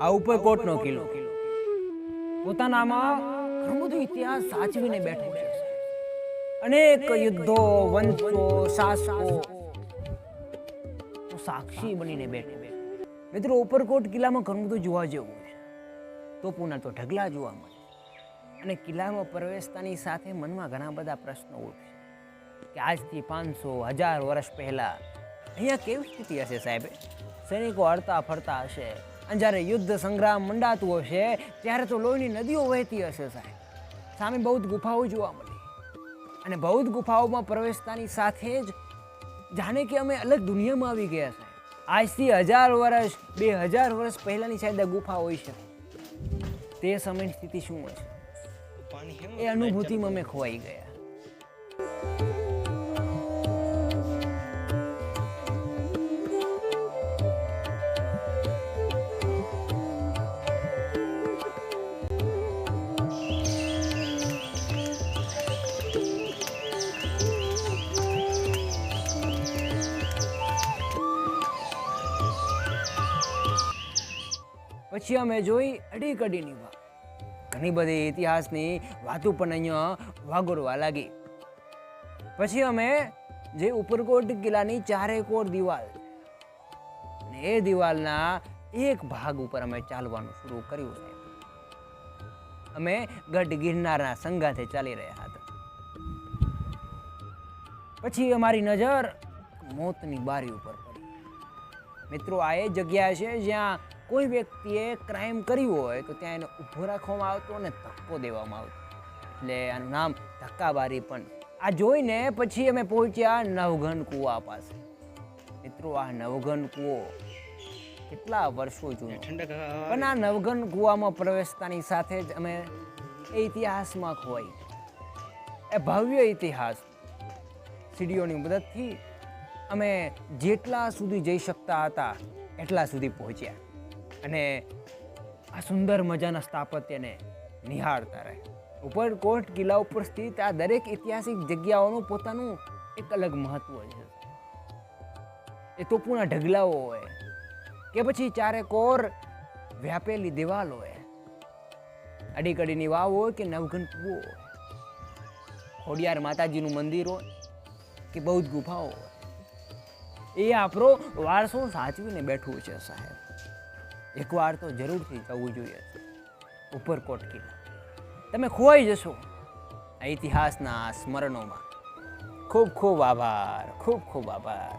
આ ઉપરકોટનો કિલ્લો. પોતાનામાં ઘણો બધો ઇતિહાસ સાચવીને બેઠો છે. અનેક યુદ્ધો વંશો શાસકો. સાક્ષી બનીને બેઠે. મિત્રો ઉપરકોટ કિલ્લામાં ઘણું બધું જોવા જેવું છે. તોપુના તો ઢગલા જોવા મળે અને કિલ્લામાં પ્રવેશતાની સાથે મનમાં ઘણા બધા પ્રશ્નો ઉઠશે કે આજથી પાંચસો હજાર વર્ષ પહેલા અહીંયા કેવી સ્થિતિ હશે સાહેબ? સૈનિકો હળતા ફરતા હશે. અને જ્યારે યુદ્ધ સંગ્રામ મંડાતું હશે ત્યારે તો લોહીની નદીઓ વહેતી હશે સાહેબ. સામે બૌદ્ધ ગુફાઓ જોવા મળી. અને બૌદ્ધ ગુફાઓમાં પ્રવેશતાની સાથે જ જાણે કે અમે અલગ દુનિયામાં આવી ગયા સાહેબ. આજથી હજાર વર્ષ બે હજાર વર્ષ પહેલાંની સાહેબ આ ગુફા હોઈ શકે તે સમયની સ્થિતિ શું હશે એ અનુભૂતિમાં અમે ખોવાઈ ગયા. પછી અમે જોઈ અઢી કડીની વાત ઘણી બધી ઇતિહાસની વાતો પણ અહીંયા વાગોરવા લાગી. પછી અમે જે ઉપરકોટ કિલ્લાની ચારે કોર દિવાલ એ દિવાલના એક ભાગ ઉપર અમે ચાલવાનું શરૂ કર્યું છે. અમે ગઢ ગિરનારના સંગાથે ચાલી રહ્યા હતા. પછી અમારી નજર મોતની બારી ઉપર પડી. મિત્રો, આ એ જગ્યા છે જ્યાં કોઈ વ્યક્તિએ ક્રાઇમ કર્યું હોય તો ત્યાં એને ઊભો રાખવામાં આવતો અને ધક્કો દેવામાં આવતો. એટલે આનું નામ ધક્કાબારી પણ. આ જોઈને પછી અમે પહોંચ્યા નવઘન કૂવા પાસે. મિત્રો આ નવઘન કૂવો કેટલા વર્ષો જૂનો. પણ આ નવઘન કૂવામાં પ્રવેશતાની સાથે જ અમે એ ઇતિહાસમાં ખોવાઈ એ ભવ્ય ઇતિહાસ. સીડીઓની મદદથી અમે જેટલા સુધી જઈ શકતા હતા એટલા સુધી પહોંચ્યા. અને આ સુંદર મજાના સ્થાપત્યને નિહાળતા રહે. ઉપરકોટ કિલ્લા ઉપર સ્થિત આ દરેક ઐતિહાસિક જગ્યાઓનું પોતાનું એક અલગ મહત્વ છે. એ તોપુના ઢગલાઓ હોય કે પછી ચારે કોર વ્યાપેલી દિવાલ હોય, અડીકડીની વાવ હોય કે નવઘન હોય, ખોડિયાર માતાજીનું મંદિર હોય કે બૌદ્ધ ગુફાઓ હોય. એ આપણો વારસો સાચવીને બેઠું છે સાહેબ. એકવાર તો જરૂરથી જવું જોઈએ ઉપરકોટ કિલ્લા તમે ખોવાઈ જશો આ ઇતિહાસના સ્મરણોમાં. ખૂબ ખૂબ આભાર, ખૂબ ખૂબ આભાર.